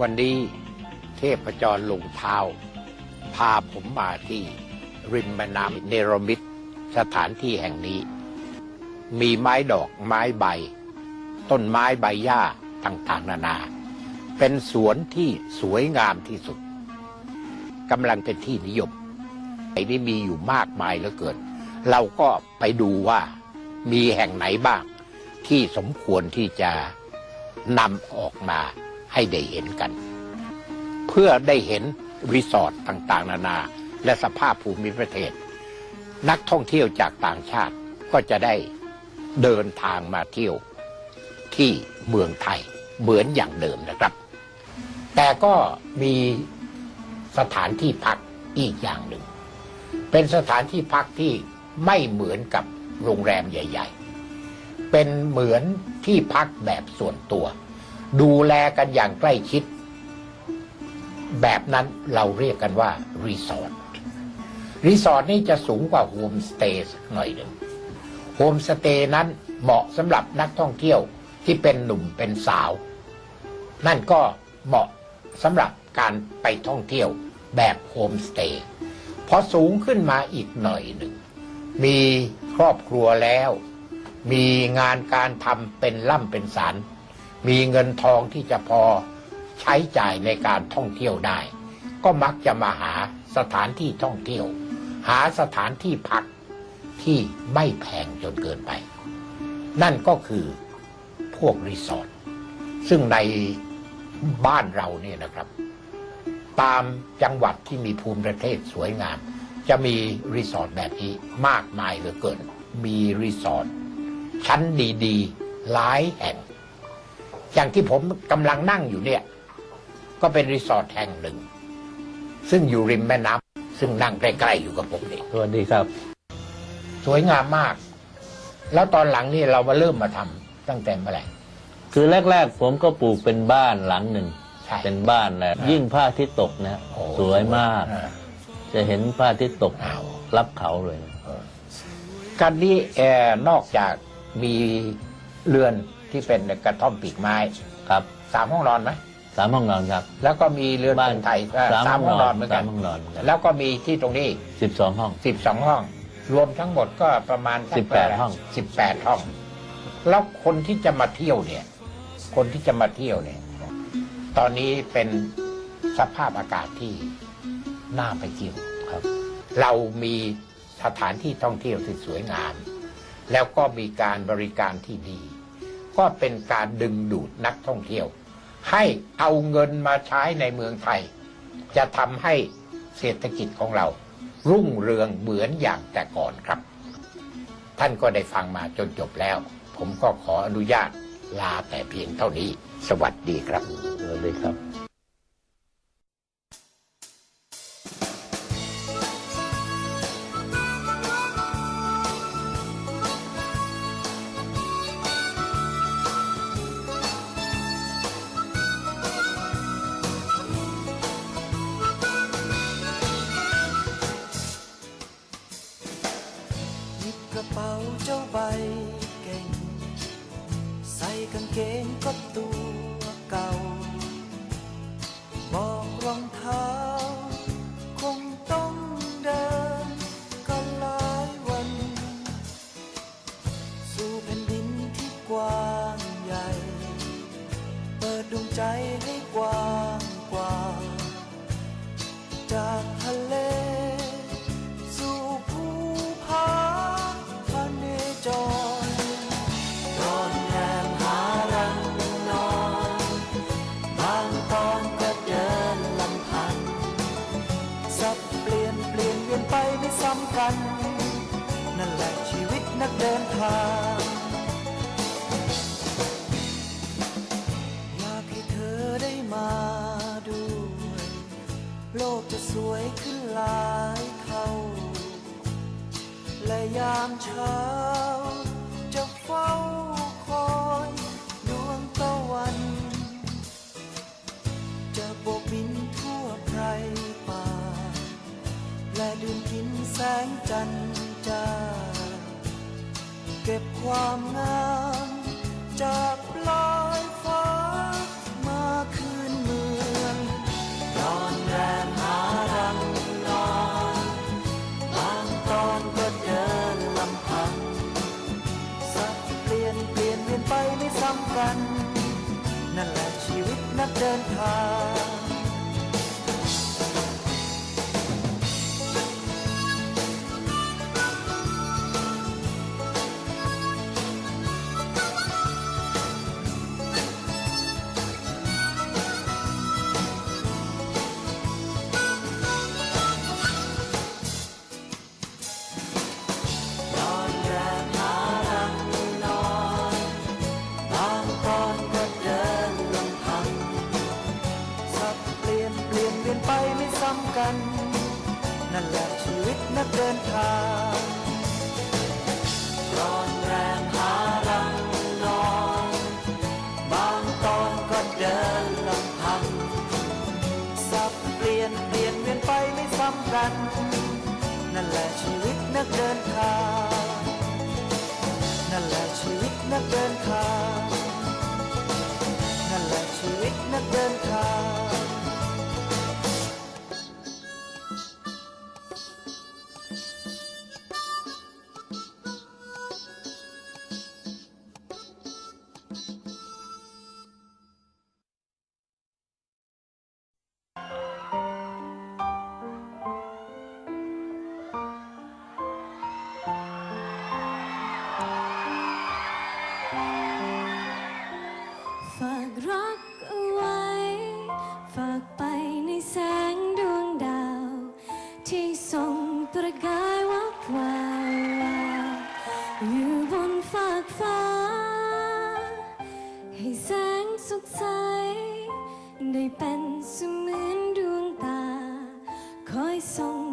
วันนี้เทพจรลงเท้า พาผมมาที่ริมแม่น้ำเนรมิตสถานที่แห่งนี้ มีไม้ดอกไม้ใบ ต้นไม้ใบหญ้าต่างๆ นานา เป็นสวนที่สวยงามที่สุดกำลังเป็นที่นิยมไอ้นี่มีอยู่มากมายเหลือเกิน เราก็ไปดูว่ามีแห่งไหนบ้าง ที่สมควรที่จะนำออกมา ให้ได้เห็นกัน เพื่อได้เห็นรีสอร์ทต่างๆ นานา และสภาพภูมิประเทศ นักท่องเที่ยวจากต่างชาติก็จะได้เดินทางมาเที่ยวที่เมืองไทยเหมือนอย่างเดิมนะครับ แต่ก็มีสถานที่พักอีกอย่างหนึ่ง เป็นสถานที่พักที่ไม่เหมือนกับโรงแรมใหญ่ ๆ เป็นเหมือนที่พักแบบส่วนตัว ดูแลกันอย่างใกล้ชิด แบบนั้นเราเรียกกันว่ารีสอร์ทรีสอร์ทนี่จะสูงกว่าโฮมสเตย์สักหน่อยหนึ่งโฮมสเตย์นั้นเหมาะสำหรับนักท่องเที่ยวที่เป็นหนุ่มเป็นสาว นั่นก็เหมาะสำหรับการไปท่องเที่ยวแบบโฮมสเตย์พอสูงขึ้นมาอีกหน่อยหนึ่ง มีครอบครัวแล้ว มีงานการทำเป็นล่ำเป็นสาร มีเงินทองที่จะพอใช้จ่ายในการท่องเที่ยวได้ ก็มักจะมาหาสถานที่ท่องเที่ยว หาสถานที่พักที่ไม่แพงจนเกินไป นั่นก็คือพวกรีสอร์ทซึ่งในบ้านเราเนี่ยนะครับ ตามจังหวัดที่มีภูมิประเทศสวยงาม จะมีรีสอร์ทแบบนี้มากมายเหลือเกิน มีรีสอร์ทชั้นดี ๆ หลายแห่ง อย่างที่ผมกำลังนั่งอยู่เนี่ย ก็เป็นรีสอร์ทแห่งหนึ่ง ซึ่งอยู่ริมแม่น้ำซึ่งนั่งใกล้ๆอยู่กับผมนี่สวัสดีครับ สวยงามมาก แล้วตอนหลังนี่เรามาเริ่มมาทำตั้งแต่เมื่อไหร่ คือแรกๆ ผมก็ปลูกเป็นบ้านหลังหนึ่ง ใช่เป็นบ้านแหละยิ่งพระอาทิตย์ตกนะโอ้สวยมาก อ่จะเห็นพระอาทิตย์ตกอ้าว รับเขาเลยนะ การนี้แอร์นอกจากมีเรือน ที่เป็นกระท่อมปีกไม้ครับสามห้องนอนไหมสามห้องนอนครับ แล้วก็มีเรือนบ้านคนไทยเอ่อสามห้องนอนเหมือนกันสามห้องนอนเหมือนกันแล้วก็มีที่ตรงนี้สิบสองห้องสิบสองห้อง รวมทั้งหมดก็ประมาณ18ห้องสิบแปดห้อง แล้วคนที่จะมาเที่ยวเนี่ย คนที่จะมาเที่ยวเนี่ย ตอนนี้เป็นสภาพอากาศที่น่าไปเที่ยวครับ เรามีสถานที่ท่องเที่ยวที่สวยงาม แล้วก็มีการบริการที่ดี ก็เป็นการดึงดูดนักท่องเที่ยว ให้เอาเงินมาใช้ในเมืองไทย จะทำให้เศรษฐกิจของเรา รุ่งเรืองเหมือนอย่างแต่ก่อนครับ ท่านก็ได้ฟังมาจนจบแล้ว ผมก็ขออนุญาตลาแต่เพียงเท่านี้ สวัสดีครับสวัสดีครับ เกงก็ตัวเก่า บอกรองเท้า คงต้องเดินก็หลายวัน สู่แผ่นดินที่กว้างใหญ่ เปิดดวงใจให้กว้างกว่าจาก จันจ้า เก็บความงาม จากปลายฟ้า มาคืนเมืองนอนแรมหารังนอนบางตอนก็เดินลำพัง สับเปลี่ยนเปลี่ยนเปลี่ยนไปไม่ซ้ำกัน นั่นแหละชีวิตนักเดินทาง เดินทางร้อนแรงหารังนอน บางตอนก็เดินลำพัง สับเปลี่ยนเปลี่ยนเวียนไปไม่ซ้ำกัน นั่นแหละชีวิตนักเดินทาง นั่นแหละชีวิตนักเดินทาง นั่นแหละชีวิตนักเดินทาง เสมือนดวงตา คอยส่อง